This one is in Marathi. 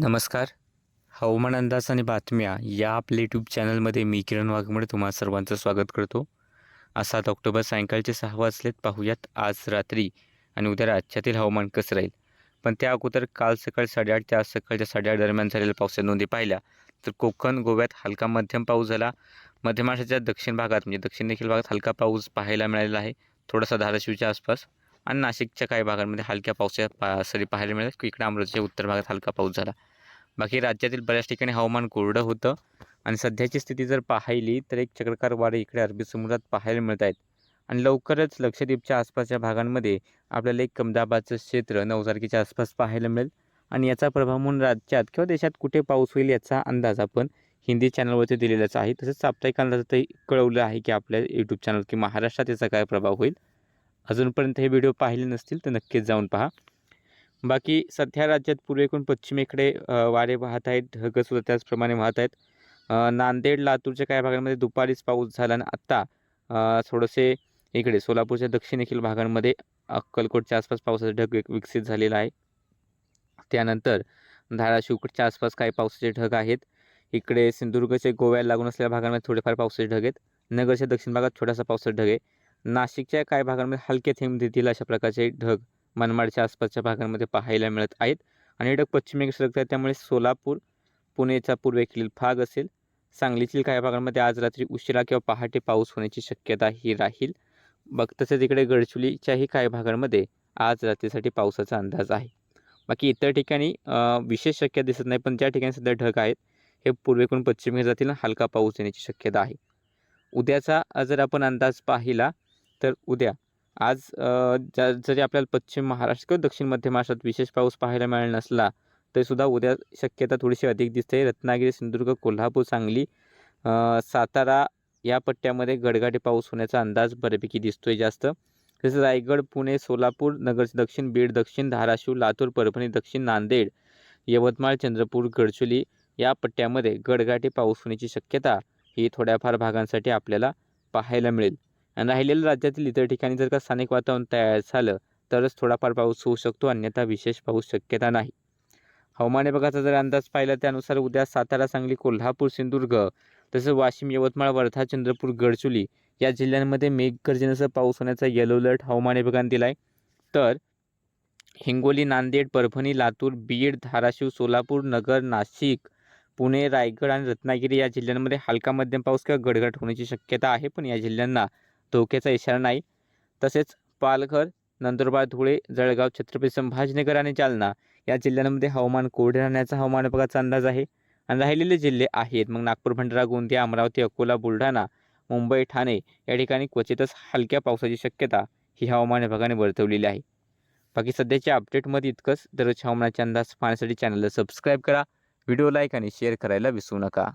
नमस्कार. हवामान अंदाज आणि बातम्या या आपल्या यूट्यूब चॅनलमध्ये मी किरण वाघमोडे तुम्हा सर्वांचं स्वागत करतो. आज सात ऑक्टोबर सायंकाळचे सहा वाजलेत. पाहूयात आज रात्री आणि उद्या राज्यातील हवामान कसं राहील. पण त्या अगोदर काल सकाळी साडेआठ ते आज सकाळच्या साडेआठ दरम्यान झालेल्या पावसाच्या नोंदी पाहिल्या. तर कोकण गोव्यात हलका मध्यम पाऊस झाला. मध्य महाराष्ट्राच्या दक्षिण भागात म्हणजे दक्षिण देखील भागात हलका पाऊस पाहायला मिळालेला आहे. थोडासा धाराशिवच्या आसपास आणि नाशिकच्या काही भागांमध्ये हलक्या पावसाच्या पा सरी पाहायला मिळाल्या. इकडे अमरावतीच्या उत्तर भागात हलका पाऊस झाला. बाकी राज्यातील बऱ्याच ठिकाणी हवामान कोरडं होतं. आणि सध्याची स्थिती जर पाहिली तर एक चक्रकार वारे इकडे अरबी समुद्रात पाहायला मिळत आहेत आणि लवकरच लक्षद्वीपच्या आसपासच्या भागांमध्ये आपल्याला एक कमदाबाचं क्षेत्र नऊ तारखेच्या आसपास पाहायला मिळेल. आणि याचा प्रभाव म्हणून राज्यात किंवा देशात कुठे पाऊस होईल याचा अंदाज आपण हिंदी चॅनलवरती दिलेलाच आहे. तसंच साप्ताहिक अंदाजातही कळवलं आहे की आपल्या यूट्यूब चॅनल की महाराष्ट्रात याचा काय प्रभाव होईल. अजूनपर्यंत हे व्हिडिओ पाहिले नसतील तर नक्कीच जाऊन पहा. बाकी सध्या राज्यात पूर्वेकडून पश्चिमेकडे वारे वाहत आहेत ढगसुद्धा त्याचप्रमाणे वाहत आहेत. नांदेड लातूरच्या काही भागांमध्ये दुपारीच पाऊस झाला आणि आत्ता थोडंसे थोडेसे इकडे सोलापूरच्या दक्षिणेखील भागांमध्ये अक्कलकोटच्या आसपास पावसाचे ढग विकसित झालेला आहे. त्यानंतर धाराशिवकडच्या आसपास काही पावसाचे ढग आहेत. इकडे सिंधुदुर्गचे गोव्याला लागून असलेल्या भागांमध्ये थोडेफार पावसाचे ढग आहेत. नगरच्या दक्षिण भागात छोटासा पावसाचा ढग आहे. नाशिकच्या काही भागांमध्ये हलके थेंब देतील अशा प्रकारचे ढग मनमाडच्या आसपासच्या भागांमध्ये पाहायला मिळत आहेत. आणि ढग पश्चिमेकडे सरकत आहेत त्यामुळे सोलापूर पुणेचा पूर्वेकडील भाग असेल. सांगलीतील काही भागांमध्ये आज रात्री उशिरा किंवा पहाटे पाऊस होण्याची शक्यता ही राहील. बघ तसेच इकडे गडचुलीच्याही काही भागांमध्ये आज रात्रीसाठी पावसाचा अंदाज आहे. बाकी इतर ठिकाणी विशेष शक्यता दिसत नाही पण ज्या ठिकाणी सध्या ढग आहेत हे पूर्वेकडून पश्चिमेकडे जातील हलका पाऊस येण्याची शक्यता आहे. उद्याचा जर आपण अंदाज पाहिला तर उद्या आज ज्या जरी आपल्याला पश्चिम महाराष्ट्र किंवा दक्षिण मध्य महाराष्ट्रात विशेष पाऊस पाहायला मिळाला नसला तरीसुद्धा उद्या शक्यता थोडीशी अधिक दिसते. रत्नागिरी सिंधुदुर्ग कोल्हापूर सांगली सातारा या पट्ट्यामध्ये गडगाडी पाऊस होण्याचा अंदाज बऱ्यापैकी दिसतोय जास्त. तसेच रायगड पुणे सोलापूर नगर दक्षिण बीड दक्षिण धाराशिव लातूर परभणी दक्षिण नांदेड यवतमाळ चंद्रपूर गडचोली या पट्ट्यामध्ये गडगाटे पाऊस होण्याची शक्यता ही थोड्याफार भागांसाठी आपल्याला पाहायला मिळेल. राहिलेल्या राज्यातील इतर ठिकाणी जर का स्थानिक वातावरण तयार झालं तरच थोडाफार पाऊस होऊ शकतो अन्यथा विशेष पाऊस शक्यता नाही. हवामान विभागाचा जर अंदाज पाहिला त्यानुसार उद्या सातारा सांगली कोल्हापूर सिंधुदुर्ग तसंच वाशिम यवतमाळ वर्धा चंद्रपूर गडचुली या जिल्ह्यांमध्ये मेघगर्जनेसह पाऊस होण्याचा येलो अलर्ट हवामान विभागाने दिला आहे तर हिंगोली नांदेड परभणी लातूर बीड धाराशिव सोलापूर नगर नाशिक पुणे रायगड आणि रत्नागिरी या जिल्ह्यांमध्ये हलका मध्यम पाऊस किंवा गडगड होण्याची शक्यता आहे. पण या जिल्ह्यांना धोक्याचा इशारा नाही. तसेच पालघर नंदुरबार धुळे जळगाव छत्रपती संभाजीनगर आणि जालना या जिल्ह्यांमध्ये हवामान कोरडे राहण्याचा हवामान विभागाचा अंदाज आहे. आणि राहिलेले जिल्हे आहेत मग नागपूर भंडारा गोंदिया अमरावती अकोला बुलढाणा मुंबई ठाणे या ठिकाणी क्वचितच हलक्या पावसाची शक्यता ही हवामान विभागाने वर्तवलेली आहे. बाकी सध्याच्या अपडेटमध्ये इतकंच. दररोज हवामानाचे अंदाज पाहण्यासाठी चॅनलला सबस्क्राईब करा. व्हिडिओ लाईक आणि शेअर करायला विसरू नका.